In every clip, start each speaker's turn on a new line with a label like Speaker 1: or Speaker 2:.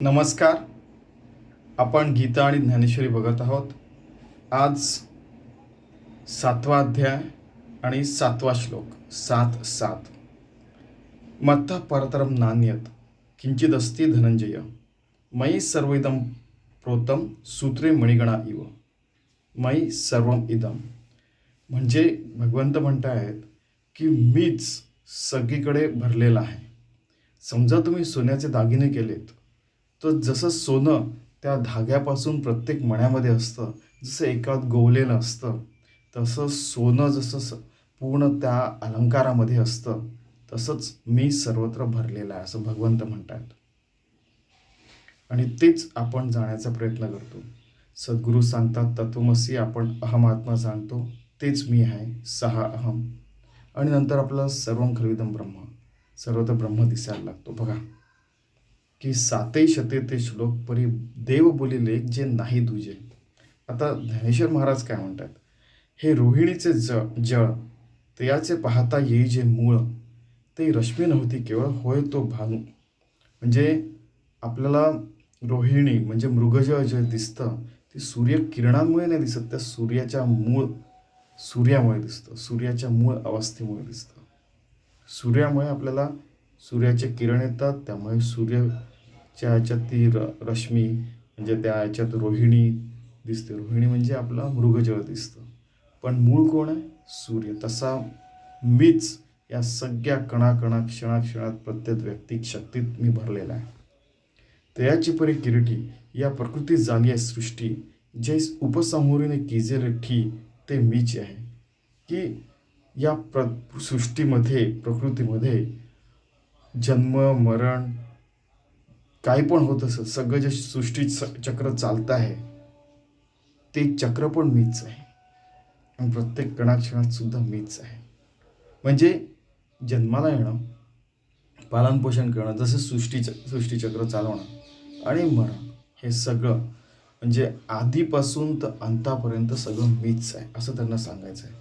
Speaker 1: नमस्कार. आपण गीता आणि ज्ञानेश्वरी बघत आहोत. आज सातवा अध्याय आणि सातवा श्लोक सात सात. मत्ता परतरम नान्यत किंचित अस्ति धनंजय मयी सर्व इदम प्रोतम सूत्रे मणिगणा इव मयी सर्वम इदम म्हणजे भगवंत म्हणतायत की मीच सगळीकडे भरलेला आहे. समजा तुम्ही सोन्याचे दागिने केलेत तर जसं सोनं त्या धाग्यापासून प्रत्येक मण्यामध्ये असतं जसं एकात गोवलेलं असतं तसं सोनं जसं स पूर्ण त्या अलंकारामध्ये असतं तसंच मी सर्वत्र भरलेलं आहे असं भगवंत म्हणतात. आणि तेच आपण जाण्याचा प्रयत्न करतो. सद्गुरू सांगतात तत्वमसी आपण अहम आत्मा जाणतो तेच मी आहे सहा अहम. आणि नंतर आपलं सर्वं खरविदम ब्रह्म. सर्वत्र ब्रह्म दिसायला लागतो. बघा. की साते शते ते श्लोक परी देव बोलिले जे नाही तुझे आता ज्ञानेश्वर महाराज काय म्हणतात? हे रोहिणीचे ज जळ तयाचे पाहता येई जे मूळ ते रश्मी नव्हती केवळ होय तो भानू. म्हणजे आपल्याला रोहिणी म्हणजे मृगजळ जे दिसतं ते सूर्यकिरणांमुळे नाही दिसत त्या सूर्याच्या मूळ सूर्यामुळे दिसतं सूर्याच्या मूळ अवस्थेमुळे दिसतं. सूर्यामुळे आपल्याला सूर्याचे किरण येतात त्यामुळे सूर्याच्या ह्याच्यात ती र रश्मी म्हणजे त्या ह्याच्यात रोहिणी दिसते. रोहिणी म्हणजे आपला मृगजळ दिसतं. पण मूळ कोण आहे? सूर्य. तसा मीच या सगळ्या कणाकणा क्षणाक्षणात प्रत्येक व्यक्तिक शक्तीत मी भरलेला आहे. तयाची परी किरीटी या प्रकृती झाली आहे सृष्टी. जे उपसमोरीने किजेले ठी ते मीच आहे. की या प्र सृष्टीमध्ये प्रकृतीमध्ये जन्म मरण काही पण होत असं सगळं जे सृष्टी चक्र चालतं आहे ते चक्र पण मीच आहे. आणि प्रत्येक कणाक्षणात सुद्धा मीच आहे. म्हणजे जन्माला येणं पालनपोषण करणं जसं सृष्टी सृष्टीचक्र चालवणं आणि मरण हे सगळं म्हणजे आधीपासून तर अंतापर्यंत सगळं मीच आहे असं त्यांना सांगायचं आहे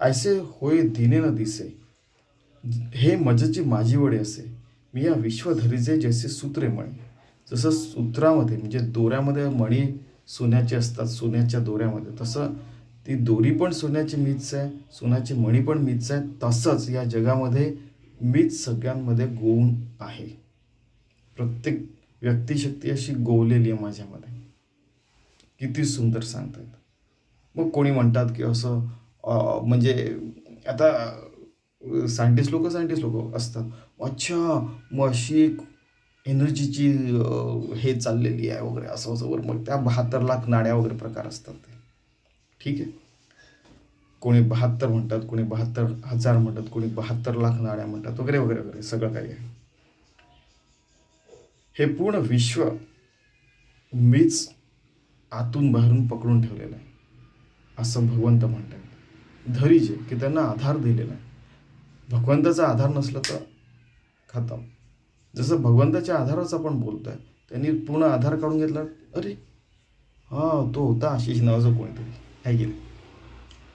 Speaker 1: ऐसे होय दिने न दिसे. हे मजची माझी वडे असे. मी या विश्वधरीचे जैसे सूत्रे मणी जसं सूत्रामध्ये म्हणजे दोऱ्यामध्ये मणी सोन्याचे असतात सोन्याच्या दोऱ्यामध्ये. तसं ती दोरी पण सोन्याची मीच आहे सोन्याची मणी पण मीच आहे. तसंच या जगामध्ये मीच सगळ्यांमध्ये गोवून आहे. प्रत्येक व्यक्तिशक्ती अशी गोवलेली आहे माझ्यामध्ये. किती सुंदर सांगतात मग कोणी म्हणतात की असं म्हणजे आता सायंटिस्ट लोक सायंटिस्ट लोक असतात. अच्छा मग अशी एक एनर्जीची हे चाललेली आहे वगैरे असं असं वगैरे मग त्या बहात्तर लाख नाड्या वगैरे प्रकार असतात ते. ठीक आहे? कोणी बहात्तर म्हणतात कोणी बहात्तर हजार म्हणतात कोणी बहात्तर लाख नाड्या म्हणतात वगैरे वगैरे वगैरे सगळं काही आहे. हे पूर्ण विश्व मीच आतून बाहेरून पकडून ठेवलेलं आहे. असं भगवंत म्हणतात. धरी जे की त्यांना आधार दिलेला आहे. भगवंताचा आधार नसला तर खतम. जसं भगवंताच्या आधाराचं आपण आहे त्यांनी पूर्ण आधार काढून घेतला. अरे हां तो होता आशिष नावाचा कोणीतरी. आहे गेले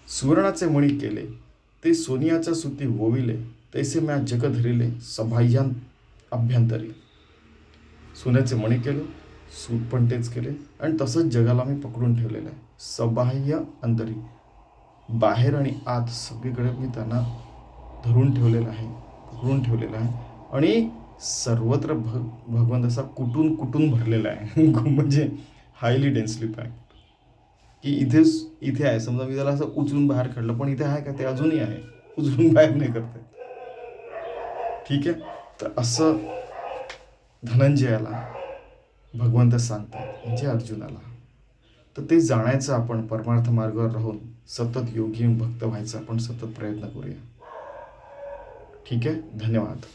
Speaker 1: सुवर्णाचे मणी केले ते सोनियाच्या सुती वोविले तैसे म्या जग धरिले सभाह्यान अभ्यंतरी. सोन्याचे मणी केले सूट पण तेच केले आणि तसंच जगाला मी पकडून ठेवलेलं आहे. सबाह्य अंतरी. बाहेर आणि आत सगळीकडे मी त्यांना धरून ठेवलेलं आहे पकडून ठेवलेलं आहे. आणि सर्वत्र भग भगवंत असा कुटून कुटून भरलेला आहे. म्हणजे हायली डेन्सली पॅक्ड की इथेच इथे आहे. समजा मी त्याला असं उचलून बाहेर काढलं पण इथे आहे का? ते अजूनही आहे. उचलून बाहेर नाही करते ठीक आहे? तर असं धनंजयाला भगवंत सांगतात म्हणजे अर्जुनाला. तर ते जाण्याचं आपण परमार्थ मार्गावर राहून सतत योगी भक्त व्हायचा आपण सतत प्रयत्न करूया. ठीक आहे? धन्यवाद.